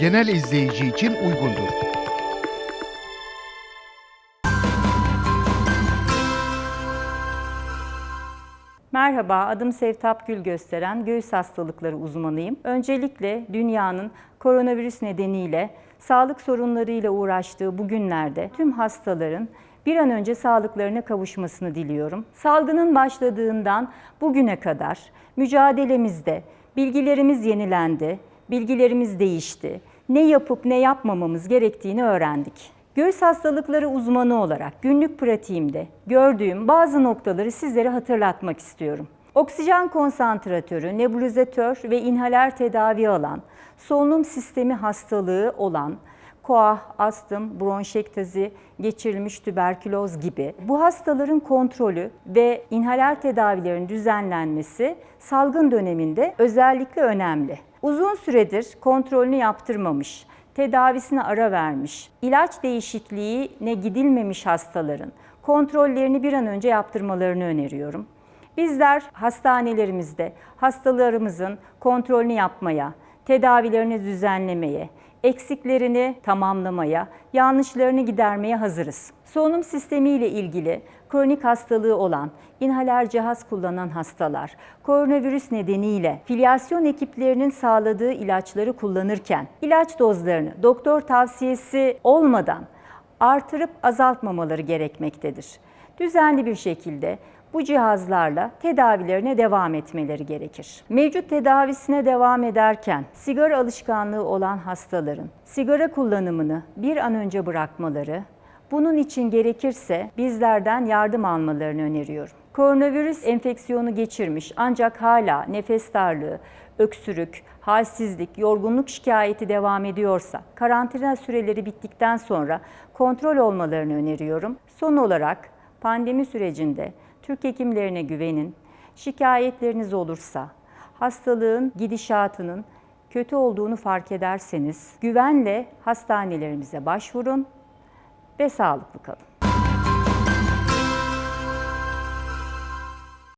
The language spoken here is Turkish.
genel izleyici için uygundur. Merhaba, adım Sevtap Gül gösteren göğüs hastalıkları uzmanıyım. Öncelikle dünyanın koronavirüs nedeniyle sağlık sorunlarıyla uğraştığı bu günlerde tüm hastaların bir an önce sağlıklarına kavuşmasını diliyorum. Salgının başladığından bugüne kadar mücadelemizde bilgilerimiz yenilendi, bilgilerimiz değişti. Ne yapıp ne yapmamamız gerektiğini öğrendik. Göğüs hastalıkları uzmanı olarak günlük pratiğimde gördüğüm bazı noktaları sizlere hatırlatmak istiyorum. Oksijen konsantratörü, nebulizatör ve inhaler tedavi alan, solunum sistemi hastalığı olan koah, astım, bronşektazi, geçirilmiş tüberküloz gibi bu hastaların kontrolü ve inhaler tedavilerin düzenlenmesi salgın döneminde özellikle önemli. Uzun süredir kontrolünü yaptırmamış, tedavisine ara vermiş, ilaç değişikliğine gidilmemiş hastaların kontrollerini bir an önce yaptırmalarını öneriyorum. Bizler hastanelerimizde hastalarımızın kontrolünü yapmaya, tedavilerini düzenlemeye, eksiklerini tamamlamaya, yanlışlarını gidermeye hazırız. Solunum sistemi ile ilgili kronik hastalığı olan, inhaler cihaz kullanan hastalar, koronavirüs nedeniyle filyasyon ekiplerinin sağladığı ilaçları kullanırken ilaç dozlarını doktor tavsiyesi olmadan artırıp azaltmamaları gerekmektedir. Düzenli bir şekilde bu cihazlarla tedavilerine devam etmeleri gerekir. Mevcut tedavisine devam ederken sigara alışkanlığı olan hastaların sigara kullanımını bir an önce bırakmaları, bunun için gerekirse bizlerden yardım almalarını öneriyorum. Koronavirüs enfeksiyonu geçirmiş ancak hala nefes darlığı, öksürük, halsizlik, yorgunluk şikayeti devam ediyorsa karantina süreleri bittikten sonra kontrol olmalarını öneriyorum. Son olarak pandemi sürecinde Türk hekimlerine güvenin. Şikayetleriniz olursa, hastalığın gidişatının kötü olduğunu fark ederseniz güvenle hastanelerimize başvurun ve sağlıklı kalın.